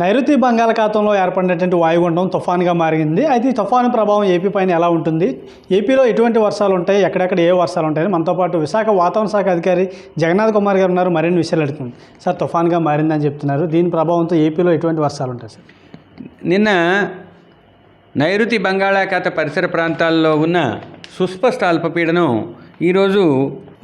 నైరుతి బంగాళాఖాతంలో ఏర్పడినటువంటి వాయుగుండం తుఫాన్గా మారింది. అయితే ఈ తుఫాను ప్రభావం ఏపీ పైన ఎలా ఉంటుంది? ఏపీలో ఎటువంటి వర్షాలు ఉంటాయి? ఎక్కడెక్కడ ఏ వర్షాలు ఉంటాయని మనతో పాటు విశాఖ వాతావరణ శాఖ అధికారి జగన్నాథ్ కుమార్ గారు ఉన్నారు. మరిన్ని విషయాలు అడుగుతుంది సార్ తుఫాన్గా మారిందని చెప్తున్నారు. దీని ప్రభావంతో ఏపీలో ఎటువంటి వర్షాలు ఉంటాయి సార్? నిన్న నైరుతి బంగాళాఖాత పరిసర ప్రాంతాల్లో ఉన్న సుస్పష్ట అల్పపీడనం ఈరోజు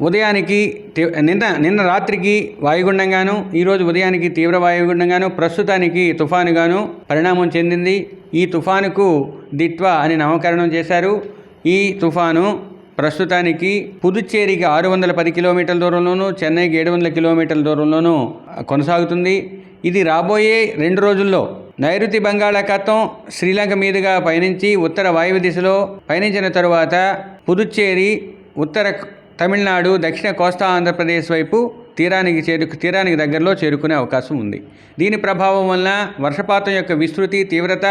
ఉదయానికి తీ- నిన్న నిన్న రాత్రికి వాయుగుండంగాను ఈరోజు ఉదయానికి తీవ్ర వాయుగుండంగాను ప్రస్తుతానికి తుఫానుగాను పరిణామం చెందింది. ఈ తుఫానుకు దిట్వా అని నామకరణం చేశారు. ఈ తుఫాను ప్రస్తుతానికి పుదుచ్చేరికి ఆరు వందల పది కిలోమీటర్ల దూరంలోనూ చెన్నైకి ఏడు వందల కిలోమీటర్ల దూరంలోనూ కొనసాగుతుంది. ఇది రాబోయే రెండు రోజుల్లో నైరుతి బంగాళాఖాతం శ్రీలంక మీదుగా పయనించి ఉత్తర వాయువ్య దిశలో పయనించిన తరువాత పుదుచ్చేరి ఉత్తర తమిళనాడు దక్షిణ కోస్తా ఆంధ్రప్రదేశ్ వైపు తీరానికి చేరుకు తీరానికి దగ్గరలో చేరుకునే అవకాశం ఉంది. దీని ప్రభావం వలన వర్షపాతం యొక్క విస్తృతి తీవ్రత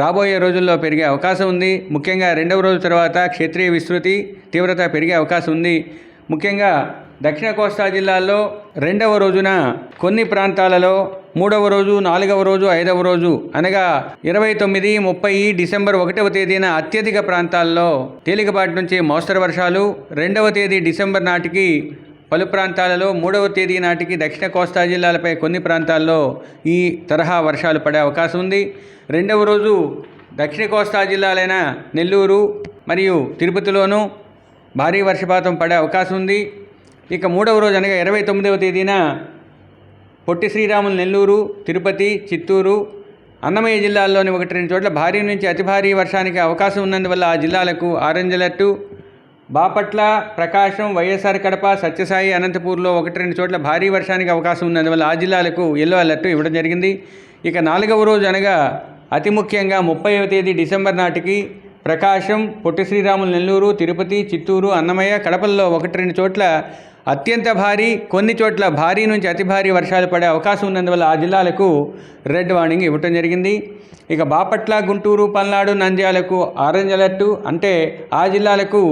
రాబోయే రోజుల్లో పెరిగే అవకాశం ఉంది. ముఖ్యంగా రెండవ రోజు తర్వాత క్షేత్రీయ విస్తృతి తీవ్రత పెరిగే అవకాశం ఉంది. ముఖ్యంగా దక్షిణ కోస్తా జిల్లాల్లో రెండవ రోజున కొన్ని ప్రాంతాలలో మూడవ రోజు నాలుగవ రోజు ఐదవ రోజు అనగా ఇరవై తొమ్మిది ముప్పై డిసెంబర్ ఒకటవ తేదీన అత్యధిక ప్రాంతాల్లో తేలికపాటి నుంచి మోస్తరు వర్షాలు. రెండవ తేదీ డిసెంబర్ నాటికి పలు ప్రాంతాలలో మూడవ తేదీ నాటికి దక్షిణ కోస్తా జిల్లాలపై కొన్ని ప్రాంతాల్లో ఈ తరహా వర్షాలు పడే అవకాశం ఉంది. రెండవ రోజు దక్షిణ కోస్తా జిల్లాలైన నెల్లూరు మరియు తిరుపతిలోనూ భారీ వర్షపాతం పడే అవకాశం ఉంది. ఇక మూడవ రోజు అనగా ఇరవై తొమ్మిదవ తేదీన పొట్టి శ్రీరాములు నెల్లూరు తిరుపతి చిత్తూరు అన్నమయ్య జిల్లాల్లోని ఒకటి రెండు చోట్ల భారీ నుంచి అతి భారీ వర్షానికి అవకాశం ఉన్నందువల్ల ఆ జిల్లాలకు orange alert. Bapatla Prakasam YSR Kadapa Sathyasai అనంతపూర్లో ఒకటి రెండు చోట్ల భారీ వర్షానికి అవకాశం ఉన్నందువల్ల ఆ జిల్లాలకు ఎల్లో అలర్ట్ ఇవ్వడం జరిగింది. ఇక నాలుగవ రోజు అనగా అతి ముఖ్యంగా ముప్పైవ తేదీ డిసెంబర్ నాటికి ప్రకాశం పొట్టి శ్రీరాములు నెల్లూరు తిరుపతి చిత్తూరు అన్నమయ్య కడపల్లో ఒకటి రెండు చోట్ల అత్యంత భారీ కొన్ని చోట్ల భారీ నుంచి అతి భారీ వర్షాలు పడే అవకాశం ఉన్నందువల్ల ఆ జిల్లాలకు రెడ్ వార్నింగ్ ఇవ్వటం జరిగింది. ఇక బాపట్ల గుంటూరు పల్నాడు నంద్యాలకు ఆరెంజ్ అలర్టు. అంటే ఆ జిల్లాలకు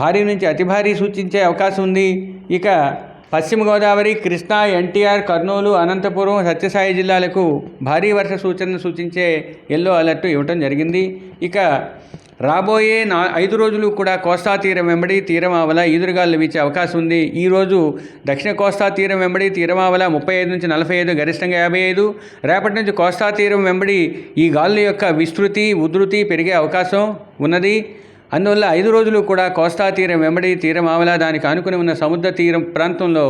భారీ నుంచి అతి భారీ సూచించే అవకాశం ఉంది. ఇక పశ్చిమ గోదావరి కృష్ణా ఎన్టీఆర్ కర్నూలు అనంతపురం సత్యసాయి జిల్లాలకు భారీ వర్ష సూచనను సూచించే ఎల్లో అలర్ట్ ఇవ్వటం జరిగింది. ఇక రాబోయే నా ఐదు రోజులు కూడా కోస్తా తీరం వెంబడి తీరమావల ఈదురుగాలు వీచే అవకాశం ఉంది. ఈరోజు దక్షిణ కోస్తా తీరం వెంబడి తీరమావల ముప్పై ఐదు నుంచి నలభై ఐదు గరిష్టంగా యాభై ఐదు. రేపటి నుంచి కోస్తా తీరం వెంబడి ఈ గాలుల యొక్క విస్తృతి ఉధృతి పెరిగే అవకాశం ఉన్నది. అందువల్ల ఐదు రోజులు కూడా కోస్తా తీరం వెంబడి తీరమావల దానికి ఆనుకుని ఉన్న సముద్ర తీరం ప్రాంతంలో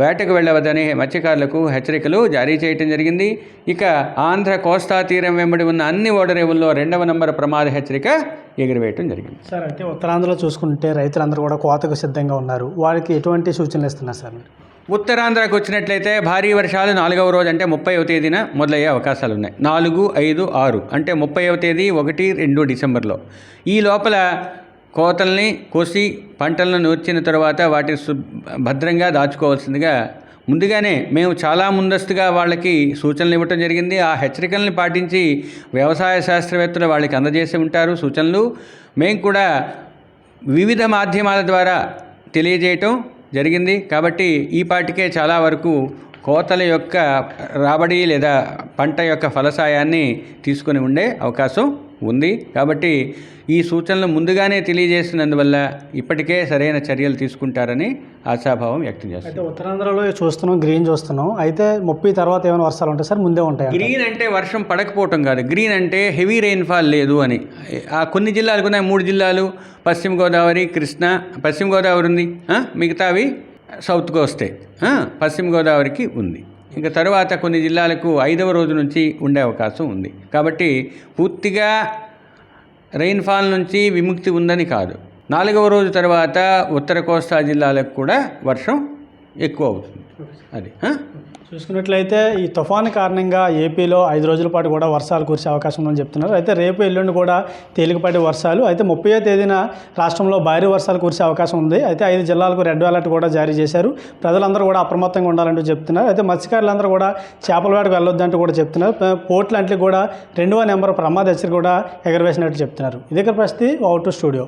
వేటకు వెళ్ళవద్దని మత్స్యకారులకు హెచ్చరికలు జారీ చేయటం జరిగింది. ఇక ఆంధ్ర కోస్తా తీరం వెంబడి ఉన్న అన్ని ఓడరేవుల్లో రెండవ నంబర్ ప్రమాద హెచ్చరిక ఎగురవేయటం జరిగింది. సార్ అంటే ఉత్తరాంధ్రలో చూసుకుంటే రైతులందరూ కూడా కోతకు సిద్ధంగా ఉన్నారు. వారికి ఎటువంటి సూచనలు ఇస్తున్నారు సార్ మీరు? ఉత్తరాంధ్రకు వచ్చినట్లయితే భారీ వర్షాలు నాలుగవ రోజు అంటే ముప్పైవ తేదీన మొదలయ్యే అవకాశాలు ఉన్నాయి. నాలుగు ఐదు ఆరు అంటే ముప్పైవ తేదీ ఒకటి రెండు డిసెంబర్లో. ఈ లోపల కోతల్ని కోసి పంటలను నూర్చిన తర్వాత వాటి సు భద్రంగా దాచుకోవాల్సిందిగా ముందుగానే మేము చాలా ముందస్తుగా వాళ్ళకి సూచనలు ఇవ్వటం జరిగింది. ఆ హెచ్చరికల్ని పాటించి వ్యవసాయ శాస్త్రవేత్తలు వాళ్ళకి అందజేసి ఉంటారు సూచనలు. మేము కూడా వివిధ మాధ్యమాల ద్వారా తెలియజేయటం జరిగింది. కాబట్టి ఈ పాటికే చాలా వరకు కోతల యొక్క రాబడి లేదా పంట యొక్క ఫలసాయాన్ని తీసుకొని ఉండే అవకాశం ఉంది. కాబట్టి ఈ సూచనలు ముందుగానే తెలియజేసినందువల్ల ఇప్పటికే సరైన చర్యలు తీసుకుంటారని ఆశాభావం వ్యక్తం చేస్తుంది. అయితే ఉత్తరాంధ్రలో చూస్తున్నాం గ్రీన్ చూస్తున్నాం. అయితే ముప్పై తర్వాత ఏమైనా వర్షాలు ఉంటాయి సార్ ముందే ఉంటాయి గ్రీన్ అంటే వర్షం పడకపోవటం కాదు. గ్రీన్ అంటే హెవీ రెయిన్ఫాల్ లేదు అని. ఆ కొన్ని జిల్లాలకు ఉన్నాయి మూడు జిల్లాలు పశ్చిమ గోదావరి కృష్ణా పశ్చిమ గోదావరి ఉంది? మిగతావి సౌత్కి వస్తాయి? పశ్చిమ గోదావరికి ఉంది. ఇంకా తర్వాత కొన్ని జిల్లాలకు ఐదవ రోజు నుంచి ఉండే అవకాశం ఉంది. కాబట్టి పూర్తిగా రెయిన్ఫాల్ నుంచి విముక్తి ఉందని కాదు. నాలుగవ రోజు తర్వాత ఉత్తర కోస్తా జిల్లాలకు కూడా వర్షం ఎక్కువ అవుతుంది. అది చూసుకున్నట్లయితే ఈ తుఫాను కారణంగా ఏపీలో ఐదు రోజుల పాటు కూడా వర్షాలు కురిసే అవకాశం ఉందని చెప్తున్నారు. అయితే రేపు ఎల్లుండి కూడా తేలికపాటి వర్షాలు అయితే ముప్పై తేదీన రాష్ట్రంలో భారీ వర్షాలు కురిసే అవకాశం ఉంది. అయితే ఐదు జిల్లాలకు రెడ్ అలర్ట్ కూడా జారీ చేశారు. ప్రజలందరూ కూడా అప్రమత్తంగా ఉండాలంటూ చెప్తున్నారు. అయితే మత్స్యకారులందరూ కూడా చేపల వేటకు వెళ్ళొద్దంటూ కూడా చెప్తున్నారు. పోర్ట్లంటే కూడా రెండవ నెంబర్ ప్రమాద హెచ్చరిక కూడా ఎగరవేసినట్టు చెప్తున్నారు. ఇదే పరిస్థితి అవుట్ స్టూడియో.